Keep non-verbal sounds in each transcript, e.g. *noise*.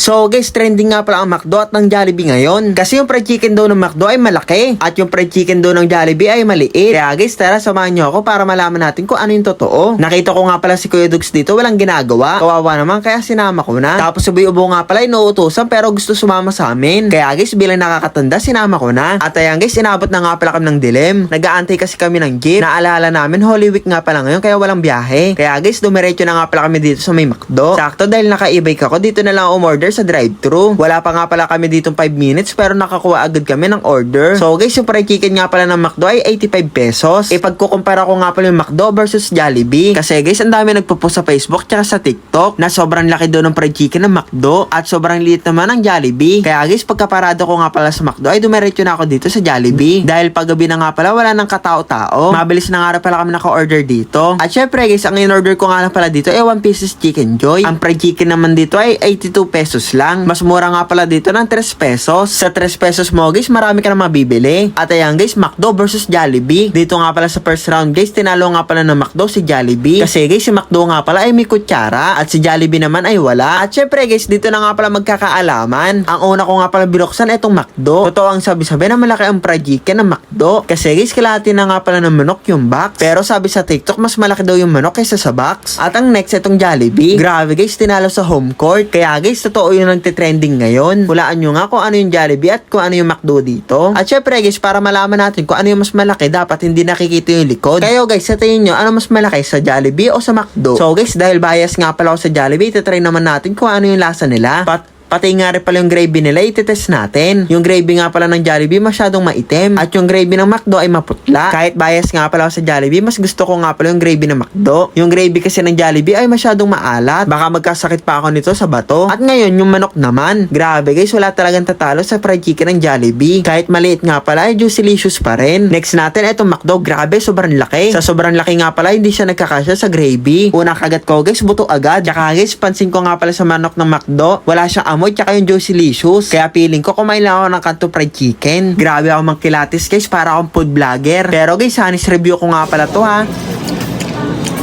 So guys, trending nga pala ang McDo at ng Jollibee ngayon. Kasi yung fried chicken daw ng McDo ay malaki. At yung fried chicken daw ng Jollibee ay maliit. Kaya guys, tara samahan nyo ako para malaman natin kung ano yung totoo. Nakita ko nga pala si Kuya Dugs dito, walang ginagawa. Kawawa naman, kaya sinama ko na. Tapos sabi ubo nga pala, inuutosan pero gusto sumama sa amin. Kaya guys, bilang nakakatanda, sinama ko na. At ayan guys, inabot na nga pala kami ng dilim. Nag-aantay kasi kami ng jeep. Naalala namin, Holy Week nga pala ngayon, kaya walang biyahe. Kaya guys, dumiretso na nga pala kami dito sa may McDo. Sakto dahil naka-e-bike ako, dito na lang umorder sa drive-thru. Wala pa nga pala kami dito 5 minutes pero nakakuha agad kami ng order. So guys, yung fried chicken nga pala ng McDo ay 85 pesos. Ipagkukumpara ko nga pala yung McDo versus Jollibee. Kasi guys, ang dami nagpo-post sa Facebook tsaka sa TikTok na sobrang laki daw ng fried chicken ng McDo at sobrang liit naman ng Jollibee. Kaya guys, pagkaparado ko nga pala sa McDo ay dumiretso na ako dito sa Jollibee. Dahil paggabi na nga pala wala nang katao-tao. Mabilis na nga rin pala kami naka-order dito. At syempre guys, ang in-order ko nga lang pala dito ay 1 pieces chicken joy. Ang fried chicken naman dito ay 82 pesos lang. Mas mura nga pala dito ng 3 pesos. Sa 3 pesos mo guys, marami ka na mabibili. At ayan guys, McDo versus Jollibee. Dito nga pala sa first round guys, tinalo nga pala ng McDo si Jollibee. Kasi guys, si McDo nga pala ay may kutsara at si Jollibee naman ay wala. At syempre guys, dito na nga pala magkakaalaman. Ang una ko nga pala binuksan itong McDo. Totoo ang sabi-sabi na malaki ang fried chicken ng McDo. Kasi guys, kalahati na nga pala ng manok yung box. Pero sabi sa TikTok, mas malaki daw yung manok kaysa sa box. At ang next, itong Jollibee. Grabe guys, tinalo sa home court. Kaya guys, totoo yung nagtitrending ngayon. Hulaan nyo nga kung ano yung Jollibee at kung ano yung McDo dito. At syempre guys, para malaman natin kung ano yung mas malaki, dapat hindi nakikita yung likod. Kayo guys, sa tingin nyo, ano mas malaki, sa Jollibee o sa McDo? So guys, dahil bias nga pala ako sa Jollibee, itatry naman natin kung ano yung lasa nila. Pat Pati nga rin pala yung gravy nila, itetest natin. Yung gravy nga pala ng Jollibee masyadong maitim. At yung gravy ng McDo ay maputla. Kahit bias nga pala ako sa Jollibee, mas gusto ko nga pala yung gravy ng McDo. Yung gravy kasi ng Jollibee ay masyadong maalat. Baka magkasakit pa ako nito sa bato. At ngayon, yung manok naman. Grabe guys, wala talagang tatalo sa fried chicken ng Jollibee. Kahit maliit nga pala, ay juicylicious pa rin. Next natin, itong McDo. Grabe, sobrang laki. Sa sobrang laki nga pala, hindi siya nagkakasya sa gravy. Unang kagat ko guys, buto agad. Tsaka guys, pansin ko nga pala sa manok ng McDo, wala siyang amoy tsaka yung juicylicious. Kaya feeling ko kumain lang ako ng kanto fried chicken. Grabe ako magkilatis guys, para akong food vlogger. Pero guys, honest review ko nga pala to ha.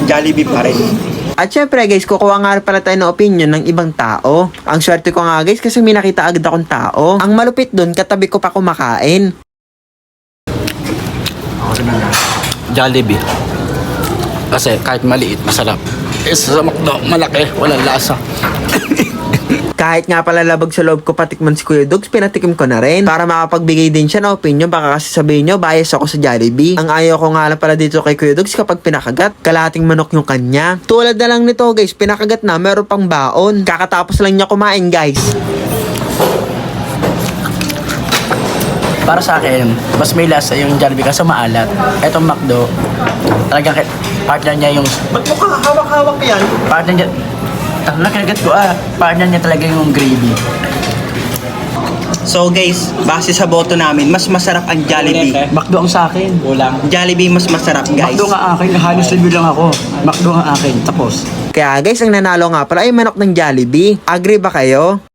Jollibee pa rin. At syempre guys, kukuha nga rin pala tayo ng opinion ng ibang tao. Ang swerte ko nga guys kasi may nakita agad akong tao. Ang malupit dun, katabi ko pa kumakain. Jollibee. Kasi kahit maliit, masarap. Eh, sa McDo, malaki, walang lasa. *coughs* Kahit nga pala labag sa loob ko patikman si Kuya Dogs, pinatikim ko na rin. Para makapagbigay din siya ng opinion, baka kasi sabihin nyo, bias ako sa Jollibee. Ang ayaw ko nga lang pala dito kay Kuya Dogs kapag pinakagat, kalating manok yung kanya. Tulad na lang nito guys, pinakagat na, meron pang baon. Kakatapos lang niya kumain guys. Para sa akin, mas may lasa yung Jollibee kasi maalat. Etong McDo, talagang partner niya yung... Ba't mo ka hawak-hawak yan? Partner niya... Tang nakinagat ko ah. Partner niya talaga yung gravy. So guys, base sa boto namin, mas masarap ang Jollibee. McDo ang sa akin. Ulang. Jollibee mas masarap guys. McDo nga akin, halos review lang ako. McDo nga akin, tapos. Kaya guys, ang nanalo nga pala ay manok ng Jollibee. Agree ba kayo?